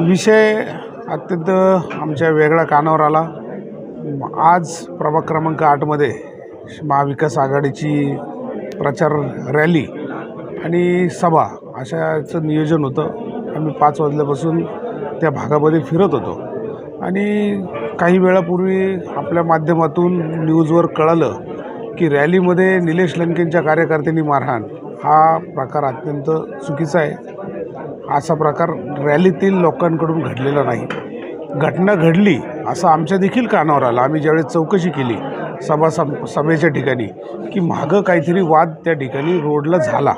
विषय अत्यंत आमच्या वेगळ्या कानावर आला. आज प्रभाग क्रमांक आठमध्ये महाविकास आघाडीची प्रचार रॅली आणि सभा अशाचं नियोजन होतं. आम्ही पाच वाजल्यापासून त्या भागामध्ये फिरत होतो. आणि काही वेळापूर्वी आपल्या माध्यमातून न्यूजवर कळालं की रॅलीमध्ये निलेश लंकेंच्या कार्यकर्त्यांनी मारहाण. हा प्रकार अत्यंत चुकीचा आहे. असा प्रकार रॅलीतील लोकांकडून घडलेला नाही. घटना घडली असं आमच्या देखील कानावर आलं. आम्ही ज्यावेळेस चौकशी केली सभा सम सभेच्या ठिकाणी की मागं काहीतरी वाद त्या ठिकाणी रोडला झाला.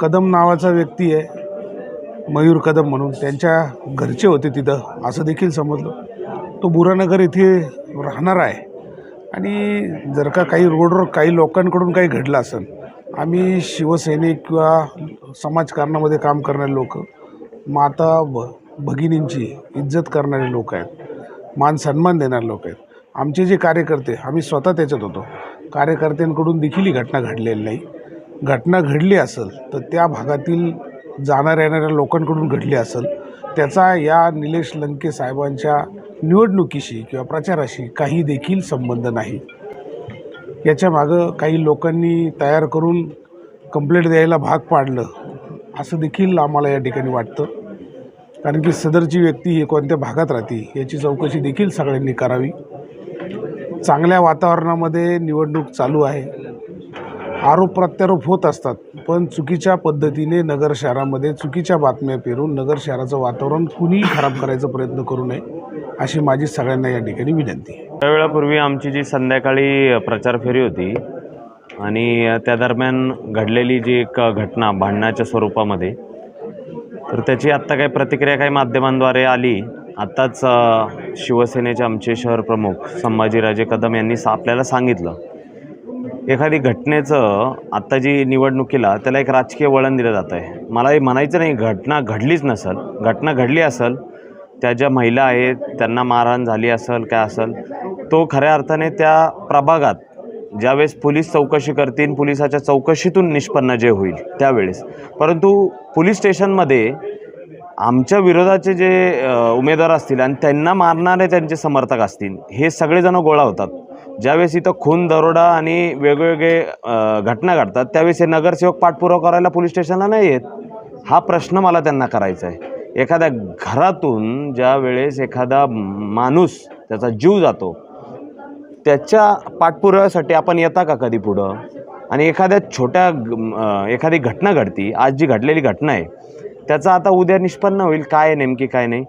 कदम नावाचा व्यक्ती आहे मयूर कदम म्हणून. त्यांच्या घरचे होते तिथं असं देखील समजलं. तो बुरानगर येथे राहणार आहे. आणि जर का काही रोडवर काही लोकांकडून काही घडलं असेल आम्ही शिवसैनिक किंवा समाजकारणामध्ये काम करणारे लोक माता भ भगिनींची इज्जत करणारे लोक आहेत मान सन्मान देणारे लोक आहेत. आमचे जे कार्यकर्ते आम्ही स्वतः त्याच्यात होतो. कार्यकर्त्यांकडून देखील ही घटना घडलेली नाही. घटना घडली असेल तर त्या भागातील जाणाऱ्या येणाऱ्या लोकांकडून घडली असेल त्याचा या निलेश लंके साहेबांच्या निवडणुकीशी किंवा प्रचाराशी काही देखील संबंध नाही. याच्या मागं काही लोकांनी तयार करून कंप्लेंट द्यायला भाग पाडलं असं देखील आम्हाला या ठिकाणी वाटतं. कारण की सदरची व्यक्ती ही कोणत्या भागात राहते याची चौकशी देखील सगळ्यांनी करावी. चांगल्या वातावरणामध्ये निवडणूक चालू आहे. आरोप प्रत्यारोप होत असतात पण चुकीच्या पद्धतीने नगर शहरामध्ये चुकीच्या बातम्या पेरून नगर शहराचं वातावरण कुणीही खराब करायचा प्रयत्न करू नये अशी माझी सगळ्यांना या ठिकाणी विनंती आहे. त्या वेळापूर्वी आमची जी संध्याकाळी प्रचार फेरी होती आणि त्या दरम्यान घडलेली जी एक घटना भांडणाच्या स्वरूपामध्ये तर त्याची आत्ता काही प्रतिक्रिया काही माध्यमांद्वारे आली. आत्ताच शिवसेनेचे आमचे शहर प्रमुख संभाजीराजे कदम यांनी सा आपल्याला सांगितलं. एखादी घटनेचं आत्ता जी निवडणुकीला त्याला एक राजकीय वळण दिलं जातं आहे मला हे म्हणायचं नाही घटना घडलीच नसेल घटना घडली असेल त्या ज्या महिला आहेत त्यांना मारहाण झाली असेल काय असेल तो खऱ्या अर्थाने त्या प्रभागात ज्यावेळेस पोलीस चौकशी करतील पोलिसाच्या चौकशीतून निष्पन्न जे होईल त्यावेळेस. परंतु पोलीस स्टेशनमध्ये आमच्या विरोधाचे जे उमेदवार असतील आणि त्यांना मारणारे त्यांचे समर्थक असतील हे सगळेजण गोळा होतात. ज्यावेळेस इथं खून दरोडा आणि वेगवेगळे घटना घडतात त्यावेळेस हे नगरसेवक पाठपुरावा करायला पोलीस स्टेशनला नाही येत. हा प्रश्न मला त्यांना करायचा आहे. एखाद्या घरातून ज्या वेळेस एखादा माणूस त्याचा जीव जातो त्याच्या पाठपुराव्यासाठी आपण येता का कधी पुढं? आणि एखाद्या छोट्या एखादी घटना घडती आज जी घडलेली घटना आहे त्याचा आता उद्या निष्पन्न होईल काय नेमकी काय नाही.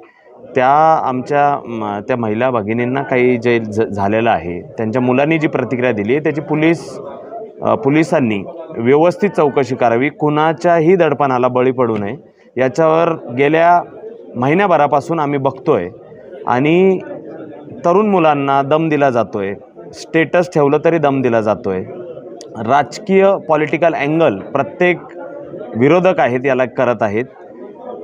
त्या आमच्या त्या महिला भगिनींना काही जे ज झालेलं आहे त्यांच्या मुलांनी जी प्रतिक्रिया दिली आहे त्याची पोलीस पोलिसांनी व्यवस्थित चौकशी करावी. कुणाच्याही दडपणाला बळी पडू नये. याच्यावर गेल्या महिन्याभरापासून आम्ही बघतो आहे आणि तरुण मुलांना दम दिला जातो आहे स्टेटस ठेवलं तरी दम दिला जातो आहे राजकीय पॉलिटिकल अँगल प्रत्येक विरोधक आहेत याला करत आहेत.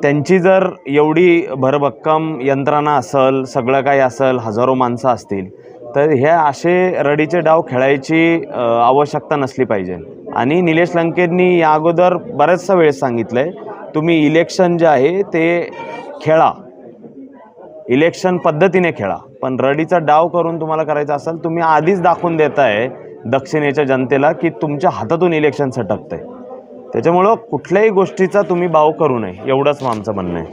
त्यांची जर एवढी भरभक्कम यंत्रणा असेल सगळं काही असेल हजारो माणसं असतील तर हे असे रडीचे डाव खेळायची आवश्यकता नसली पाहिजे. आणि निलेश लंकेंनी या अगोदर बऱ्याचशा वेळेस सांगितलं आहे तुम्ही इलेक्शन जे आहे ते खेळा. इलेक्शन पद्धतीने खेळा. पण रडीचा डाव करून तुम्हाला करायचा असेल तुम्ही आधीच दाखवून देताय दक्षिणेच्या जनतेला की तुमच्या हातातून इलेक्शन सटकतं आहे त्याच्यामुळं कुठल्याही गोष्टीचा तुम्ही भाव करू नये एवढंच आमचं म्हणणं आहे.